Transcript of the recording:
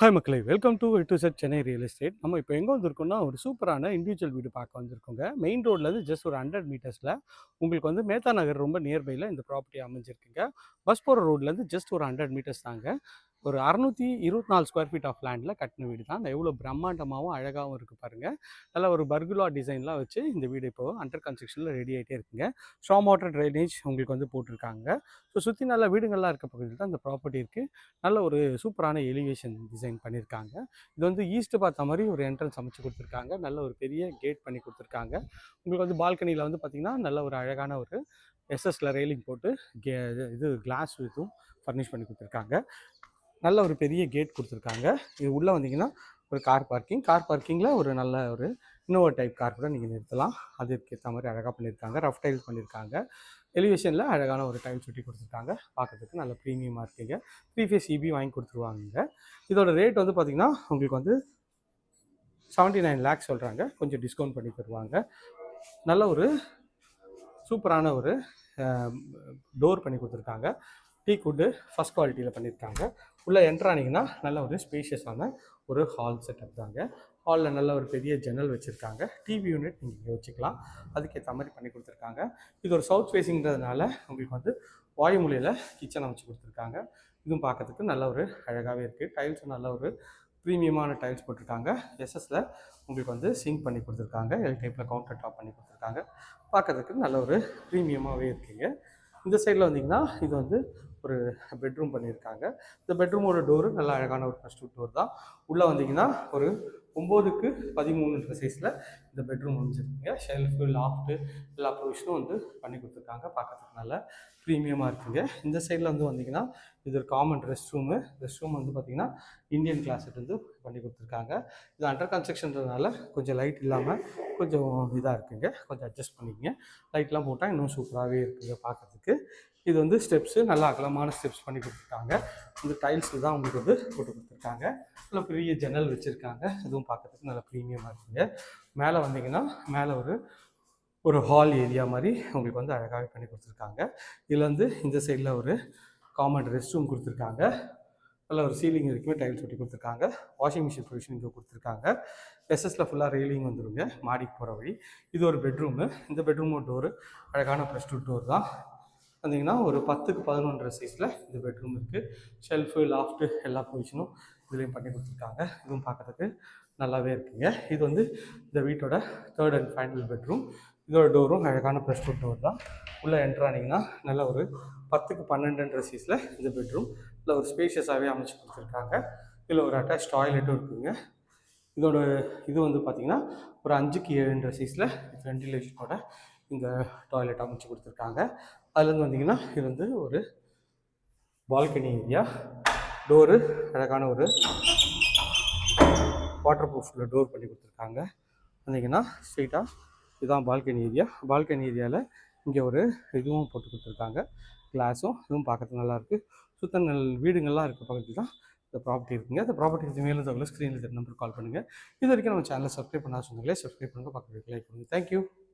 Hi மக்களை welcome to to set Chennai real estate நம்ம இப்போ எங்கே வந்திருக்கோம்னா ஒரு சூப்பரான இண்டிவிஜுவல் வீடு பார்க்க வந்திருக்கோங்க. மெயின் ரோட்லேருந்து ஜஸ்ட் ஒரு ஹண்ட்ரட் மீட்டர்ஸில் உங்களுக்கு வந்து மேத்தா நகர் ரொம்ப நியர்பையில் இந்த ப்ராப்பர்ட்டி அமைஞ்சிருக்குங்க. பஸ் போகிற ரோட்லேருந்து ஜஸ்ட் ஒரு ஹண்ட்ரட் மீட்டர்ஸ் தாங்க. ஒரு அறநூற்றி இருபத்தி நாலு ஸ்கொயர் ஃபீட் ஆஃப் லேண்டில் கட்டின வீடு தான். அந்த எவ்வளோ பிரம்மாண்டமாகவும் அழகாகவும் இருக்குது பாருங்கள் நல்ல ஒரு பர்குலா டிசைன்லாம் வச்சு இந்த வீடு இப்போது அண்டர் கன்ஸ்ட்ரக்ஷனில் ரெடி ஆகிட்டே இருக்குங்க. ஸ்ட்ராங் வாட்டர் ட்ரைனேஜ் உங்களுக்கு வந்து போட்டிருக்காங்க. ஸோ சுற்றி நல்ல வீடுங்கள்லாம் இருக்க பகுதியில் தான் இந்த ப்ராப்பர்ட்டி இருக்குது நல்ல ஒரு சூப்பரான எலிவேஷன் டிசைன் பண்ணியிருக்காங்க. இது வந்து ஈஸ்ட்டு பார்த்த மாதிரி ஒரு என்ட்ரன்ஸ் அமைச்சு கொடுத்துருக்காங்க. நல்ல ஒரு பெரிய கேட் பண்ணி கொடுத்துருக்காங்க. உங்களுக்கு வந்து பால்கனியில் வந்து பார்த்திங்கன்னா நல்ல ஒரு அழகான ஒரு எஸ்எஸ்ல ரெயிலிங் போட்டு கே இது- இது கிளாஸ் இதுவும் ஃபர்னிஷ் பண்ணி கொடுத்துருக்காங்க. நல்ல ஒரு பெரிய கேட் கொடுத்துருக்காங்க. இது உள்ளே வந்தீங்கன்னா ஒரு கார் பார்க்கிங். கார் பார்க்கிங்கில் ஒரு நல்ல ஒரு இன்னோவா டைப் கார் கூட நீங்கள் நிறுத்தலாம். அதுக்கு ஏற்ற மாதிரி அழகாக பண்ணியிருக்காங்க ரஃப் டைல்ஸ் பண்ணியிருக்காங்க எலிவேஷனில் அழகான ஒரு டைல்ஸ் ஒட்டி கொடுத்துருக்காங்க. பார்க்கறதுக்கு நல்ல ப்ரீமியமாக இருக்குங்க. த்ரீ ஃபேஸ் இபி வாங்கி கொடுத்துருவாங்க இதோட ரேட் வந்து பார்த்திங்கன்னா உங்களுக்கு வந்து செவன்ட்டி நைன் லேக்ஸ் சொல்கிறாங்க கொஞ்சம் டிஸ்கவுண்ட் பண்ணி தருவாங்க. நல்ல ஒரு சூப்பரான ஒரு டோர் பண்ணி கொடுத்துருக்காங்க. டீ குட்டு ஃபஸ்ட் குவாலிட்டியில் பண்ணியிருக்காங்க உள்ளே என்ட்ரானிங்கன்னா நல்ல ஒரு ஸ்பேஷியஸான ஒரு ஹால் செட்டப் தாங்க. ஹாலில் நல்ல ஒரு பெரிய ஜன்னல் வச்சுருக்காங்க. டிவி யூனிட் நீங்கள் இங்கே வச்சுக்கலாம். அதுக்கேற்ற மாதிரி பண்ணி கொடுத்துருக்காங்க. இது ஒரு சவுத் ஃபேஸிங்கிறதுனால உங்களுக்கு வந்து வாயுமொழியில் கிச்சனை வச்சு கொடுத்துருக்காங்க. இதுவும் பார்க்கறதுக்கு நல்ல ஒரு அழகாகவே இருக்குது டைல்ஸும் நல்ல ஒரு ப்ரீமியமான டைல்ஸ் போட்டிருக்காங்க. எஸ்எஸில் உங்களுக்கு வந்து சிங்க் பண்ணி கொடுத்துருக்காங்க. எல் டைப்பில் கவுண்டர் டாப் பண்ணி கொடுத்துருக்காங்க. பார்க்கறதுக்கு நல்ல ஒரு ப்ரீமியமாகவே இருக்குங்க. இந்த சைடில் வந்தீங்கன்னா இது வந்து ஒரு பெட்ரூம் பண்ணியிருக்காங்க. இந்த பெட்ரூமோட டோரு நல்ல அழகான ஒரு ஃபஸ்ட் டோர் தான். உள்ளே வந்தீங்கன்னா ஒரு ஒம்போதுக்கு பதிமூணுன்ற சைஸில் இந்த பெட்ரூம் வந்துருக்குங்க ஷெல்ஃபு லாஃப்ட்டு எல்லா ப்ரொவிஷனும் வந்து பண்ணி கொடுத்துருக்காங்க. பார்க்கறதுக்கு நல்லா ப்ரீமியமாக இருக்குங்க. இந்த சைடில் வந்து வந்தீங்கன்னா இது ஒரு common rest room rest room வந்து பார்த்தீங்கன்னா இந்தியன் கிளாஸட் வந்து பண்ணி கொடுத்துருக்காங்க. இது அண்டர் கன்ஸ்ட்ரக்ஷன்றதுனால கொஞ்சம் லைட் இல்லாமல் கொஞ்சம் இதாக இருக்குங்க. கொஞ்சம் அட்ஜஸ்ட் பண்ணிக்கங்க. லைட்லாம் போட்டால் இன்னும் சூப்பராகவே இருக்குங்க பார்க்கறதுக்கு. இது வந்து ஸ்டெப்ஸு நல்லா அகலமான ஸ்டெப்ஸ் பண்ணி கொடுத்துருக்காங்க. இந்த டைல்ஸ் தான் உங்களுக்கு வந்து போட்டு கொடுத்துருக்காங்க. நல்ல பெரிய ஜன்னல் வச்சுருக்காங்க. இதுவும் பார்க்கறதுக்கு நல்லா ப்ரீமியமாக இருக்குங்க. மேலே வந்தீங்கன்னா மேலே ஒரு ஒரு ஹால் ஏரியா மாதிரி உங்களுக்கு வந்து அழகாகவே பண்ணி கொடுத்துருக்காங்க. இதில் வந்து இந்த சைடில் ஒரு காமன் ரெஸ்ட் ரூம் கொடுத்துருக்காங்க. நல்ல ஒரு சீலிங் வரைக்குமே டைல்ஸ் ஒட்டி கொடுத்துருக்காங்க. வாஷிங் மிஷின் ப்ரொவிஷன் இங்கே கொடுத்துருக்காங்க. எஸ்எஸ்ல ஃபுல்லாக ரெயிலிங் வந்துருங்க மாடிக்கு போகிற வழி. இது ஒரு பெட்ரூமு இந்த பெட்ரூமோட டோரு அழகான ப்ளஸ் டூ டோர் தான். வந்தீங்கன்னா ஒரு பத்துக்கு பதினொன்றரை சைஸில் இந்த பெட்ரூம் இருக்குது ஷெல்ஃபு லாஃப்ட்டு எல்லா ப்ரொவிஷனும் இதுலேயும் பண்ணி கொடுத்துருக்காங்க. இதுவும் பார்க்கறதுக்கு நல்லாவே இருக்குங்க. இது வந்து இந்த வீட்டோட தேர்ட் அண்ட் ஃபைனல் பெட்ரூம் இதோட டோரும் அழகான ப்ரெஸ் ஃபுட் டோர் தான். உள்ளே என்ட்ரு ஆனீங்கன்னா நல்ல ஒரு பத்துக்கு பன்னெண்டுன்ற சீஸில் இந்த பெட்ரூம் இல்லை ஒரு ஸ்பேஷியஸாகவே அமைச்சு கொடுத்துருக்காங்க. இதில் ஒரு அட்டாச் டாய்லெட்டும் இருக்குங்க. இதோட இது வந்து பார்த்திங்கன்னா ஒரு அஞ்சுக்கு ஏழுன்ற சீஸில் வென்டிலேஷனோட இந்த டாய்லெட் அமைச்சு கொடுத்துருக்காங்க. அதுலேருந்து வந்தீங்கன்னா இது வந்து ஒரு பால்கனி ஏரியா டோரு அழகான ஒரு வாட்டர் ப்ரூஃபில் டோர் பண்ணி கொடுத்துருக்காங்க. வந்தீங்கன்னா ஸ்ட்ரெயிட்டாக இதுதான் பால்கனி ஏரியா பால்கனி ஏரியாவில் இங்கே ஒரு இதுவும் போட்டு கொடுத்துருக்காங்க. கிளாஸும் இதுவும் பார்க்கறதுக்கு நல்லாயிருக்கு சுத்த நல் வீடுங்கள்லாம் இருக்க பக்கத்தில் தான் இந்த ப்ராப்பர்ட்டி இருக்குங்க. இந்த ப்ராப்பர்ட்டி மேலும் தகவல் ஸ்க்ரீனில் நம்பர் கால் பண்ணுங்கள் இது வரைக்கும் நம்ம சேனலை சப்ஸ்கிரைப் பண்ணாத சொன்னீங்களே சப்ஸ்கிரைப் பண்ணுங்கள் பக்கத்தில் லைக் பண்ணுங்கள் தேங்க்யூ